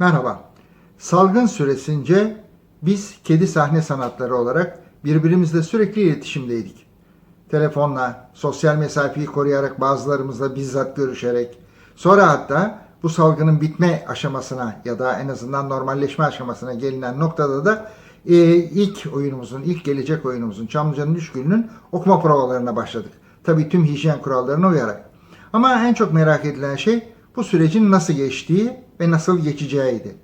Merhaba. Salgın süresince biz kedi sahne sanatları olarak birbirimizle sürekli iletişimdeydik. Telefonla, sosyal mesafeyi koruyarak bazılarımızla bizzat görüşerek, sonra hatta bu salgının bitme aşamasına ya da en azından normalleşme aşamasına gelinen noktada da e, ilk oyunumuzun, ilk gelecek oyunumuzun Çamlıca'nın üç gününün okuma provalarına başladık. Tabii tüm hijyen kurallarına uyarak. Ama en çok merak edilen şey bu sürecin nasıl geçtiği ve nasıl geçeceğiydi.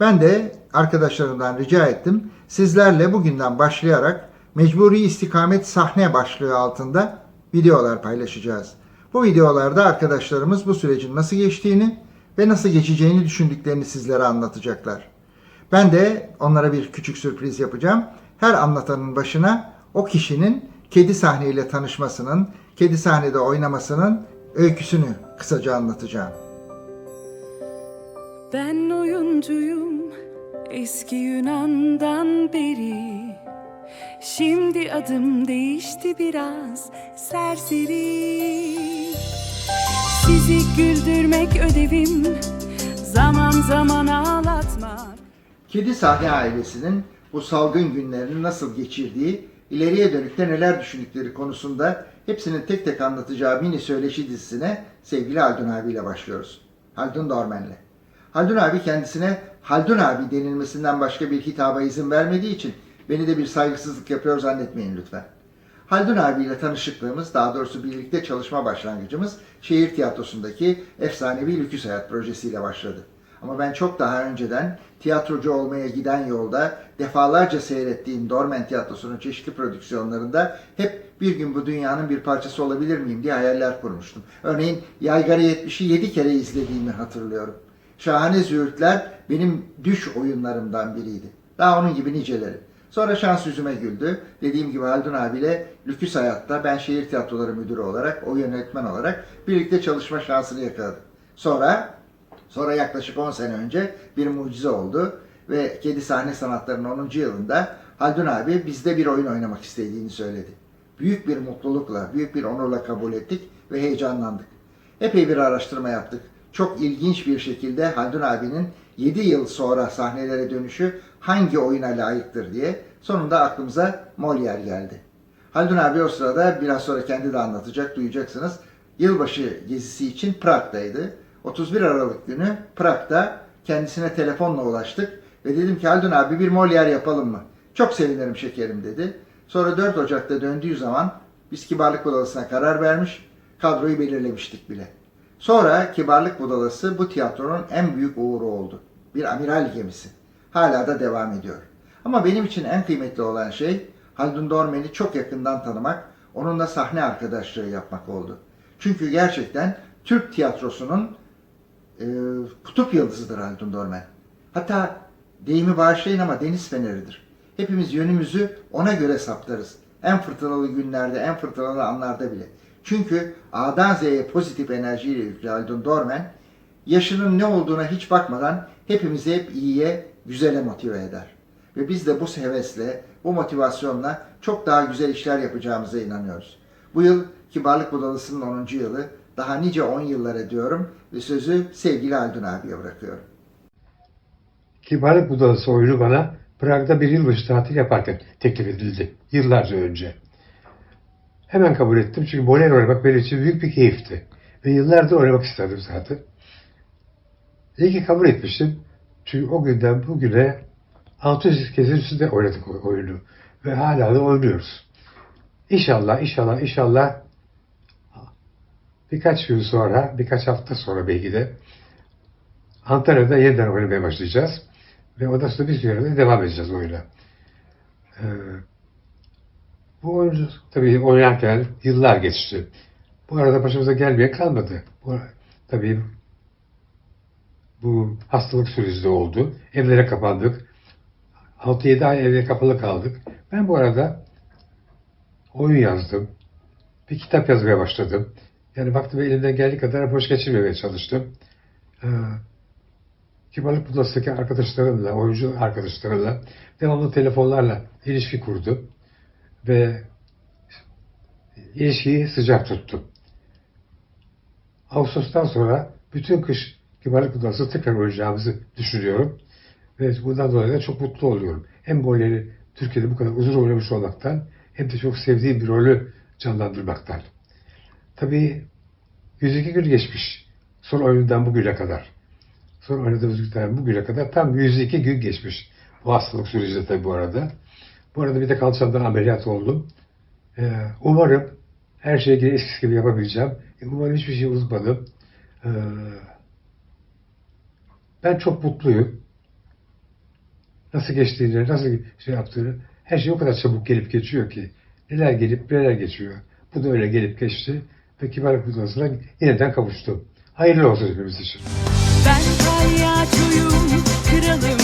Ben de arkadaşlarımdan rica ettim. Sizlerle bugünden başlayarak Mecburi İstikamet Sahne başlığı altında videolar paylaşacağız. Bu videolarda arkadaşlarımız bu sürecin nasıl geçtiğini ve nasıl geçeceğini düşündüklerini sizlere anlatacaklar. Ben de onlara bir küçük sürpriz yapacağım. Her anlatanın başına o kişinin kedi sahneyle tanışmasının, kedi sahnede oynamasının öyküsünü kısaca anlatacağım. Ben oyuncuyum eski Yunan'dan beri Şimdi adım değişti biraz serseri Sizi güldürmek ödevim Zaman zaman ağlatmak Kedi sahne ailesinin bu salgın günlerini nasıl geçirdiği, ileriye dönük de neler düşündükleri konusunda hepsinin tek tek anlatacağı mini söyleşi dizisine sevgili Haldun abiyle başlıyoruz. Haldun Dormen'le. Haldun abi kendisine Haldun abi denilmesinden başka bir hitaba izin vermediği için beni de bir saygısızlık yapıyor zannetmeyin lütfen. Haldun abiyle tanışıklığımız, daha doğrusu birlikte çalışma başlangıcımız şehir tiyatrosundaki efsanevi Lüküs Hayat projesiyle başladı. Ama ben çok daha önceden tiyatrocu olmaya giden yolda defalarca seyrettiğim Dormen Tiyatrosu'nun çeşitli prodüksiyonlarında hep bir gün bu dünyanın bir parçası olabilir miyim diye hayaller kurmuştum. Örneğin Yaygara 70'i 7 kere izlediğimi hatırlıyorum. Şahane Züğürtler benim düş oyunlarımdan biriydi. Daha onun gibi niceleri. Sonra şans yüzüme güldü. Dediğim gibi Haldun abiyle Lüküs Hayat'ta ben şehir tiyatroları müdürü olarak, o yönetmen olarak birlikte çalışma şansını yakaladım. Sonra Sonra yaklaşık 10 sene önce bir mucize oldu ve Kedi Sahne Sanatları'nın 10. yılında Haldun abi bizde bir oyun oynamak istediğini söyledi. Büyük bir mutlulukla, büyük bir onurla kabul ettik ve heyecanlandık. Epey bir araştırma yaptık. Çok ilginç bir şekilde Haldun abinin 7 yıl sonra sahnelere dönüşü hangi oyuna layıktır diye sonunda aklımıza Molière geldi. Haldun abi o sırada biraz sonra kendi de anlatacak, duyacaksınız. Yılbaşı gezisi için Prag'daydı. 31 Aralık günü Prag'da kendisine telefonla ulaştık ve dedim ki Haldun abi bir Molière yapalım mı? Çok sevinirim şekerim dedi. Sonra 4 Ocak'ta döndüğü zaman biz Kibarlık Budalası'na karar vermiş, kadroyu belirlemiştik bile. Sonra Kibarlık Budalası bu tiyatronun en büyük uğuru oldu. Bir amiral gemisi. Hala da devam ediyor. Ama benim için en kıymetli olan şey Haldun Dormen'i çok yakından tanımak, onunla sahne arkadaşlığı yapmak oldu. Çünkü gerçekten Türk tiyatrosunun e, kutup yıldızıdır Haldun Dormen. Hatta deyimi bağışlayın ama deniz feneridir. Hepimiz yönümüzü ona göre saptarız. En fırtınalı günlerde, en fırtınalı anlarda bile. Çünkü A'dan Z'ye pozitif enerjiyle yüklü Haldun Dormen, yaşının ne olduğuna hiç bakmadan hepimizi hep iyiye, güzele motive eder. Ve biz de bu hevesle, bu motivasyonla çok daha güzel işler yapacağımıza inanıyoruz. Bu yıl Kibarlık Budalısı'nın 10. yılı, daha nice 10 yıllara diyorum ve sözü sevgili Haldun abiye bırakıyorum. Kibarlık Budalası oyunu bana Prag'da bir yılbaşı tatil yaparken teklif edildi. Yıllarca önce. Hemen kabul ettim çünkü Bolero oynamak benim için büyük bir keyifti. Ve yıllardır oynamak isterdim zaten. İyi ki kabul etmiştim. Çünkü o günden bugüne 600 kez üstünde oynadık o oyunu. Ve hala da oynuyoruz. İnşallah, inşallah, inşallah birkaç gün sonra, birkaç hafta sonra belki de Antalya'da yeniden oynamaya başlayacağız. Ve ondan sonra bir süre de devam edeceğiz oyuna. Ee, bu oyunu tabii oynarken yıllar geçti. Bu arada başımıza gelmeye kalmadı. Bu, tabii bu hastalık süreci oldu. Evlere kapandık. 6-7 ay evde kapalı kaldık. Ben bu arada oyun yazdım. Bir kitap yazmaya başladım. Yani baktım elimden geldiği kadar boş geçirmemeye çalıştım. Ee, Kibarlık Budası'ndaki arkadaşlarımla, oyuncu arkadaşlarımla devamlı telefonlarla ilişki kurdum. Ve ilişkiyi sıcak tuttum. Ağustos'tan sonra bütün kış Kibarlık Budalası tekrar oynayacağımızı düşünüyorum. Ve bundan dolayı da çok mutlu oluyorum. Hem bu rolleri Türkiye'de bu kadar uzun oynamış olmaktan hem de çok sevdiğim bir rolü canlandırmaktan. Tabii 102 gün geçmiş. Son oyundan bugüne kadar. Son oynadığımız günden bugüne kadar tam 102 gün geçmiş. Bu hastalık sürecinde tabii bu arada. Bu arada bir de kalçamdan ameliyat oldum. Ee, umarım her şeyi yine eskisi gibi yapabileceğim. E, Umarım hiçbir şey unutmadım. Ee, ben çok mutluyum. Nasıl geçtiğini, nasıl şey yaptığını, her şey o kadar çabuk gelip geçiyor ki. Neler gelip neler geçiyor. Bu da öyle gelip geçti ve kibarlık budasına yeniden kavuştum. Hayırlı olsun hepimiz için. Ben kralım